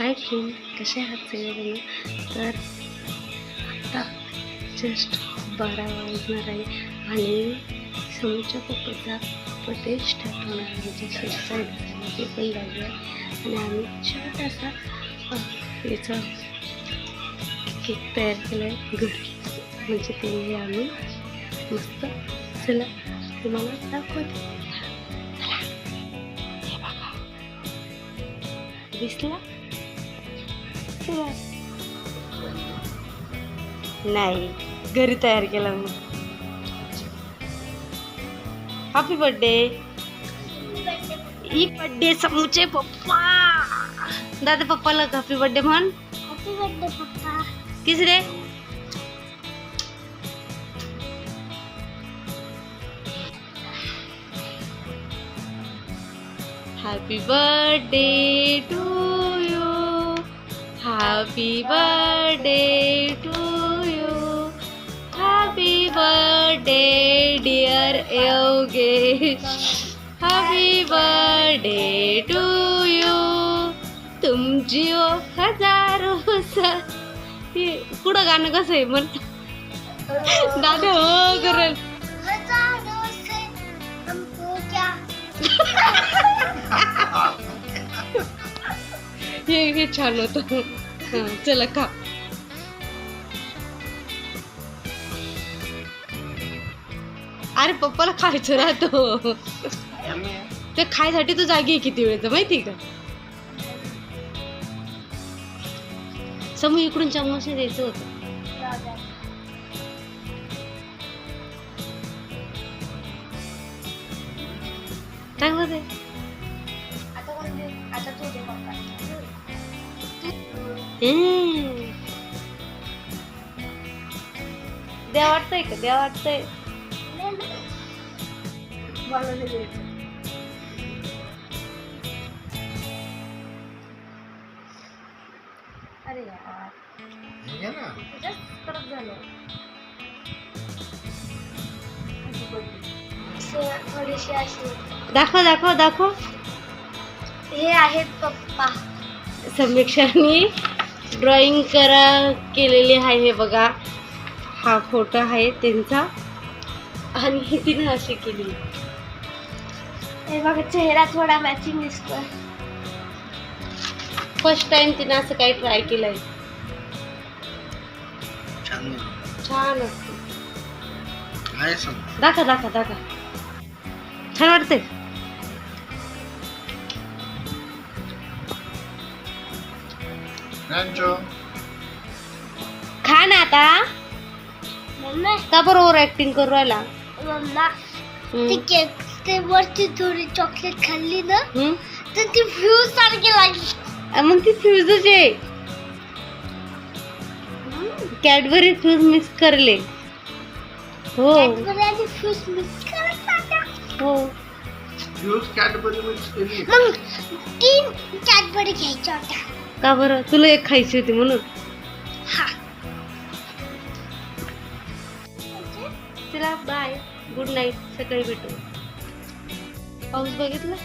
Hi friend कसे आहात सगळे तर आत्ता जस्ट बारा वाजणार आहे आणि समोरच्या पप्पाचा बर्थडे स्टार्ट होणार आहे जे सुसाईड ते पण लागले आणि आम्ही छान असा याचा केक तयार केला आहे घरी म्हणजे ते आम्ही मस्त चला तुम्हाला दाखवते. दिसला? नाही. घरी तयार केला मग हॅपी बर्थडे ई बर्थडे समूचे पप्पा. दादा पप्पाला हॅपी बर्थडे म्हण. हॅपी बर्थडे पप्पा. किस रे happy birthday to happy birthday to you happy birthday dear Yogesh happy birthday to you तुम जिओ हजारो पुढं गाणं कसं आहे म्हण? दादा हो करल हे छान होतं. हा, चला खा. अरे पप्पाला खायचं राहतो. ते खायसाठी तू जागी आहे किती वेळेच माहिती का? समू इकडून चम्मच द्यायचं होतं. चांगलं ते द्या वाटतंय का? द्या वाटतंय. अरे झालं. थोडीशी अशी. दाखव दाखव दाखव. हे आहेत पप्पा. समीक्षाने. ड्रॉइंग करा केलेली आहे हे बघा. हा फोटो आहे त्यांचा. आणि ही तिने अशी केली. हे बघा चेहरा थोडा मॅचिंग दिसतोय. फर्स्ट टाइम तिने असं काही ट्राय केलंय. छान असते. दाखा दाखा दाखा छान वाटते खा ना आता. मम्मा. का बरोबर ऍक्टिंग करू राहिला? मम्मा. हम्म. ती केक ते वरती थोडी चॉकलेट खाल्ली ना हम्म? तर ती फ्यूज सारखी लागली. अ, मग ती फ्यूजच आहे कॅडबरी फ्यूज मिक्स करले. हो. कॅडबरी आणि फ्यूज मिक्स करत. हो. मग तीन कॅडबरी घ्यायच्या होत्या. का बरं? तुला एक खायची होती म्हणून. हा. चला बाय गुड नाईट सकाळी भेटू. पाऊस बघितला?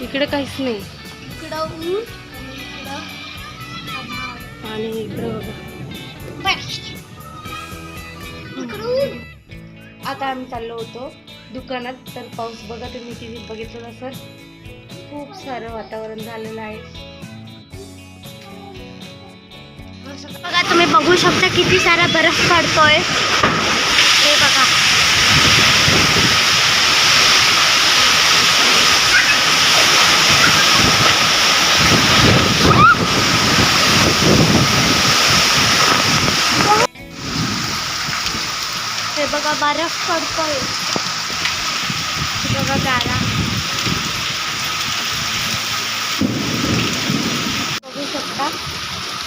इकडे काहीच नाही. आणि इकडं बघा. आता आम्ही चाललो होतो. दुकानात तर पाऊस बघा तुम्ही टी व्ही बघितलं नसर खूप सारं वातावरण झालेलं आहे. बघा तुम्ही बघू शकता किती सारा बर्फ पडतोय. हे बघा. हे बघा बर्फ पडतोय. बघा गारा. बघू शकता.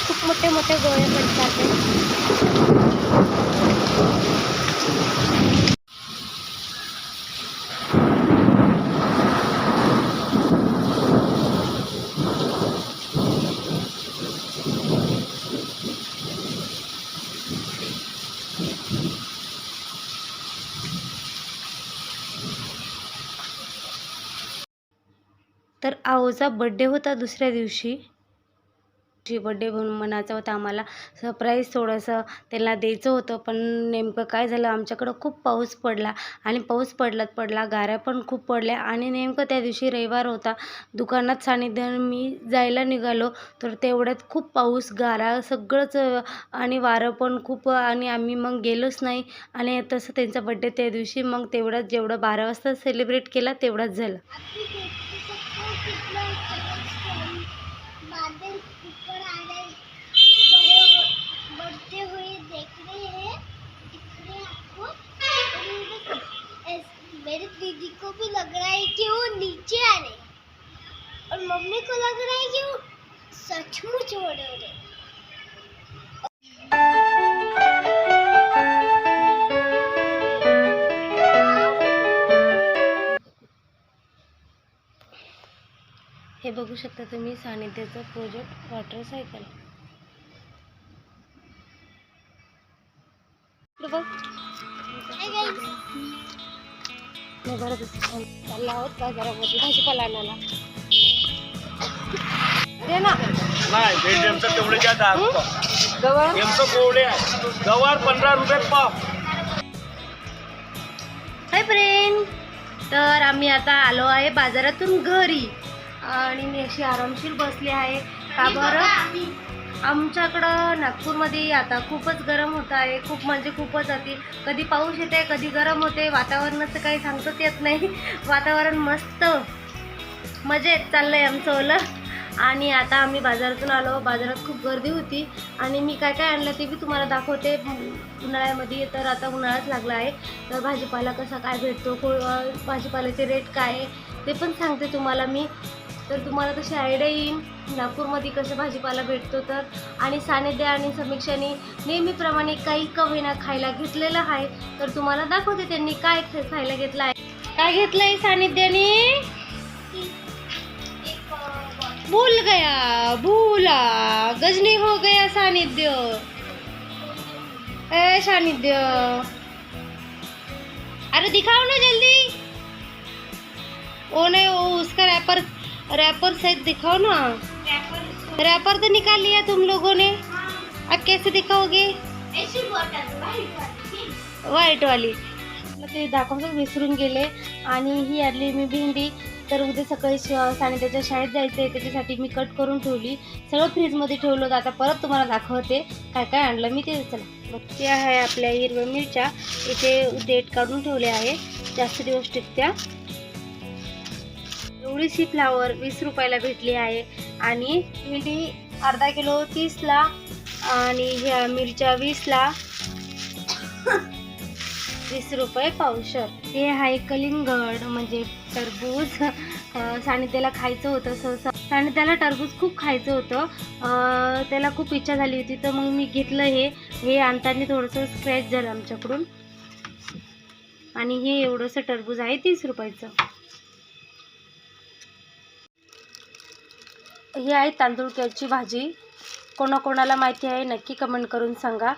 खूप मोठे मोठे गोळे पडतात तर आओचा बड्डे होता दुसऱ्या दिवशी. बड्डे म्हणून मनाचा होता आम्हाला सरप्राईज थोडंसं त्यांना द्यायचं होतं पण नेमकं काय झालं आमच्याकडं खूप पाऊस पडला आणि पाऊस पडलात पडला गाऱ्या पण खूप पडल्या आणि नेमकं त्या दिवशी रविवार होता दुकानात सानिध्य मी जायला निघालो तर तेवढ्यात खूप पाऊस गारा सगळंच आणि वारं पण खूप आणि आम्ही मग गेलोच नाही आणि तसं त्यांचा बड्डे त्या दिवशी मग तेवढाच जेवढं बारा वाजता सेलिब्रेट केला तेवढाच झालं. को भी लग रहा है कि वो नीचे आ रहे और मम्मी को लग रहा है कि वो सचमुच हो रहे हो रहे हे बघू शकता तुम्ही सानिध्याचं प्रोजेक्ट वॉटर सायकल चालला आहोत बाजारामध्ये भाजीपाला आणायला. दे ना. नाही भेट एमचं तेवढे ज्या दहा रुपये. गवळ एमचं कोवडे आहे. गवार पंधरा रुपये पाव. हाय फ्रेंड तर आम्ही आता आलो आहे बाजारातून घरी. आणि मी अशी आरामशीर बसली आहे. का बरं? आमच्याकडं नागपूरमध्ये आता खूपच गरम होत आहे. खूप म्हणजे खूपच अति. कधी पाऊस येते कधी गरम होते वातावरणाचं काही सांगताच येत नाही. वातावरण मस्त मजेत चाललं आहे आमचं ओलं. आणि आता आम्ही बाजारातून आलो. बाजारात खूप गर्दी होती. आणि मी काय काय आणलं ते बी तुम्हाला दाखवते. उन्हाळ्यामध्ये तर आता उन्हाळाच लागला आहे. तर भाजीपाला कसा काय भेटतो को भाजीपाल्याचे रेट काय आहे ते पण सांगते तुम्हाला मी. तर तुम्हाला तशी आयडिया येईल नागपूरमध्ये कसं भाजीपाला भेटतो तर. आणि सानिध्य आणि समीक्षाने नेहमीप्रमाणे काही कवीना खायला घेतलेलं आहे. तर तुम्हाला दाखवते त्यांनी काय खायला घेतलं आहे. काय घेतलंय सानिध्याने? भूल गया भूला. गजनी हो गया सानिध्य. ए सानिध्य. अरे दिखाओ ना जल्दी. ओ नहीं वो उसका रैपर रैपर सहित दिखाओ ना। रैपर तो निकाल लिया तुम लोगों ने। अब कैसे दिखाओगे? ऐसी वाली। व्हाईट वाली ते दाखवतच विसरून गेले. आणि ही आणली मी भेंडी. तर उद्या सकाळी श- सानिध्याच्या शाळेत जायचं आहे त्याच्यासाठी मी कट करून ठेवली. सगळं फ्रीजमध्ये ठेवलं होतं. आता परत तुम्हाला दाखवते. काय काय आणलं मी ते. चला. मग ते आहे आपल्या हिरव्या मिरच्या. इथे डेट काढून ठेवले आहे. जास्त दिवस टिकत्या. थोडीशी फ्लावर वीस रुपयाला भेटली आहे. आणि भेंडी अर्धा किलो तीसला आणि ह्या मिरच्या वीसला वीस रुपये पावशर. हे आहे कलिंगड म्हणजे टरबूज. अं, सानिध्याला खायचं होतं सहसा. सानिध्याला टरबूज खूप खायचं होतं. त्याला खूप इच्छा झाली होती तर मग मी घेतलं हे. हे आणताना थोडंसं स्क्रॅच झालं आमच्याकडून. आणि हे एवढंसं टरबूज आहे तीस रुपयाचं. ही आहे तांदूळक्याची भाजी. कोणाकोणाला माहिती आहे नक्की कमेंट करून सांगा.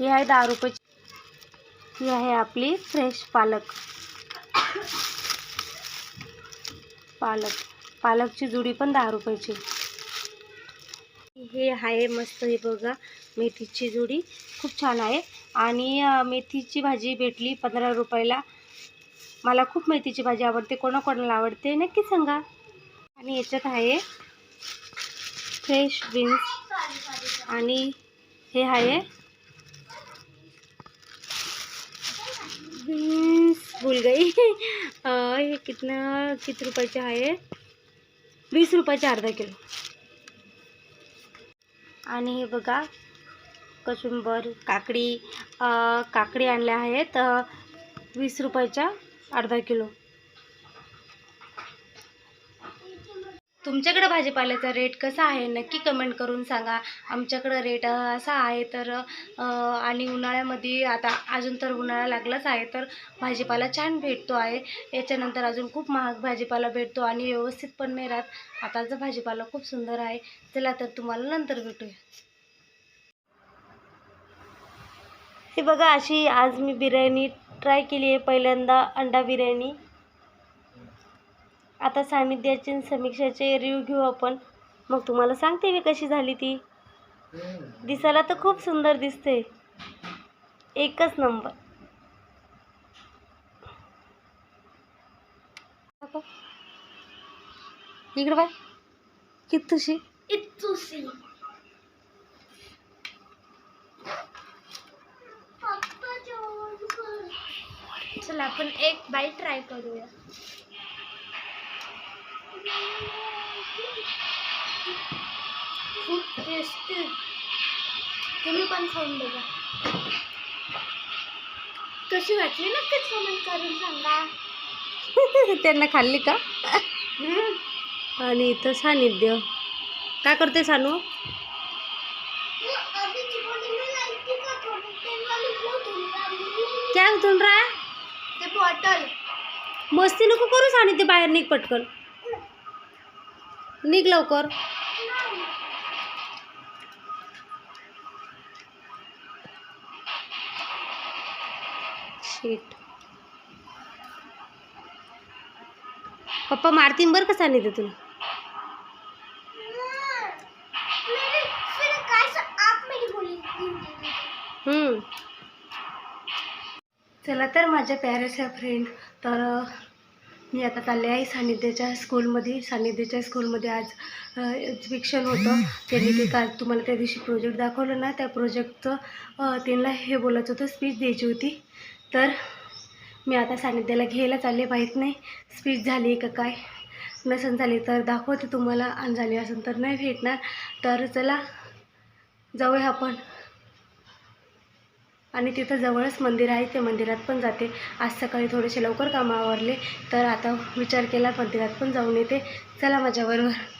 ही आहे दहा रुपयाची ही आहे आपली फ्रेश पालक. पालक. पालकची जुडी पण दहा रुपयाची हे आहे मस्त हे बघा मेथीची जुडी. खूप छान आहे. आणि मेथीची भाजी भेटली पंधरा रुपयाला. मला खूप मेथीची भाजी आवडते. कोणाकोणाला आवडते नक्की सांगा. आणि याच्यात आहे फ्रेश बीन्स आणि हे आहे बीन्स भूल गई हे कितना किती रुपयाचे आहे? वीस रुपयाचे अर्धा किलो. आणि हे बघा कचुंबर काकडी काकडी आणल्या आहेत वीस रुपयाच्या अर्धा किलो. तुमच्याकडं भाजीपाल्याचा रेट कसा आहे? नक्की कमेंट करून सांगा. आमच्याकडं रेट असा आहे तर आणि उन्हाळ्यामध्ये आता अजून तर उन्हाळा लागलाच आहे तर भाजीपाला छान भेटतो आहे. याच्यानंतर अजून खूप महाग भाजीपाला भेटतो आणि व्यवस्थित पण नाही राहत आताचा भाजीपाला खूप सुंदर आहे. चला तर तुम्हाला नंतर भेटूया. हे बघा अशी आज मी बिर्याणी ट्राय केली आहे. पहिल्यांदा अंडा बिर्याणी. आता सानिध्याचे समीक्षाचे रिव्ह्यू घेऊ आपण. मग तुम्हाला सांगते मी कशी झाली ती. दिसायला तर खूप सुंदर दिसते. एकच नंबर इकडे बाय. किती तुशी इतुसी पप्पा जेवण कर. चला आपण एक बाईट ट्राय करूया. खूप टेस्टी तुम्ही पण खाऊन बघा. कशी वाटली नक्कीच कमेंट करून सांगा. त्यांना खाल्ली का? आणि इथं सानिध्य. काय करते सानू? काय उतरून राहा ते बॉटल मस्ती नको करू सानिध्य बाहेर निघ पटकन. निघ लवकर. शेट पप्पा मारतीन बरं कसा सानिध्य तुला? हम्म. चला तर माझ्या प्याऱ्याच्या फ्रेंड तर मी आता चालले आहे सानिध्याच्या स्कूलमध्ये सानिध्याच्या स्कूलमध्ये आज एक्झिबिशन होतं. त्यांनी ते काल तुम्हाला त्या दिवशी प्रोजेक्ट दाखवलं ना त्या प्रोजेक्टचं त्यांना हे बोलायचं होतं स्पीच द्यायची होती. तर मी आता सानिध्याला घ्यायला चालले माहीत नाही स्पीच झाली का काय? नसन झाली तर दाखवते तुम्हाला. आणि झाली असेल तर नाही भेटणार. तर चला जाऊया आपण. आणि तिथं जवळच मंदिर आहे ते मंदिरात पण जाते. आज सकाळी थोडेसे लवकर कामं आवरले तर आता विचार केला मंदिरात पण जाऊन येते. चला माझ्याबरोबर.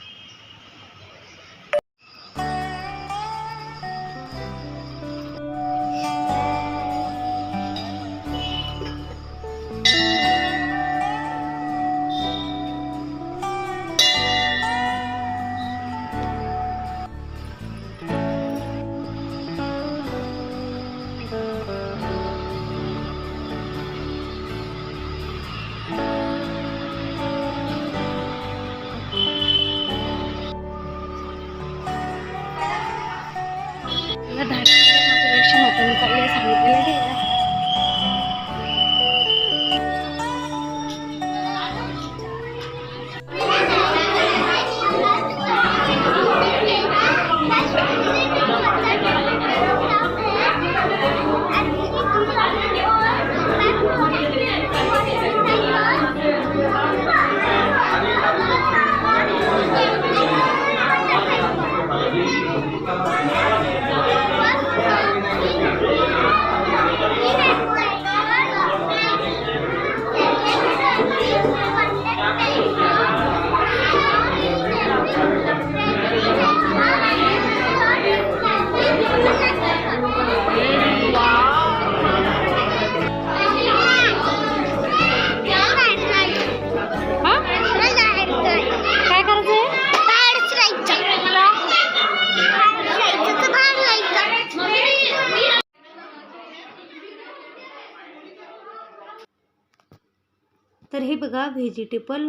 तर हे बघा व्हेजिटेबल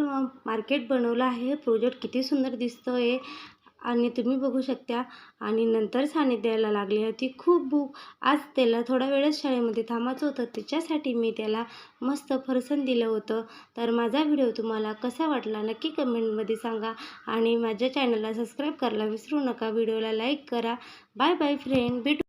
मार्केट बनवलं आहे. प्रोजेक्ट किती सुंदर दिसतो आहे आणि तुम्ही बघू शकता. आणि नंतर सानिध्याला लागली होती खूप भूक. आज त्याला थोडा वेळच शाळेमध्ये थांबायचं होतं. त्याच्यासाठी मी त्याला मस्त फरसन दिलं होतं. तर माझा व्हिडिओ तुम्हाला कसा वाटला नक्की कमेंटमध्ये सांगा. आणि माझ्या चॅनलला सबस्क्राईब करायला विसरू नका. व्हिडिओला लाईक करा. बाय बाय फ्रेंड भेटू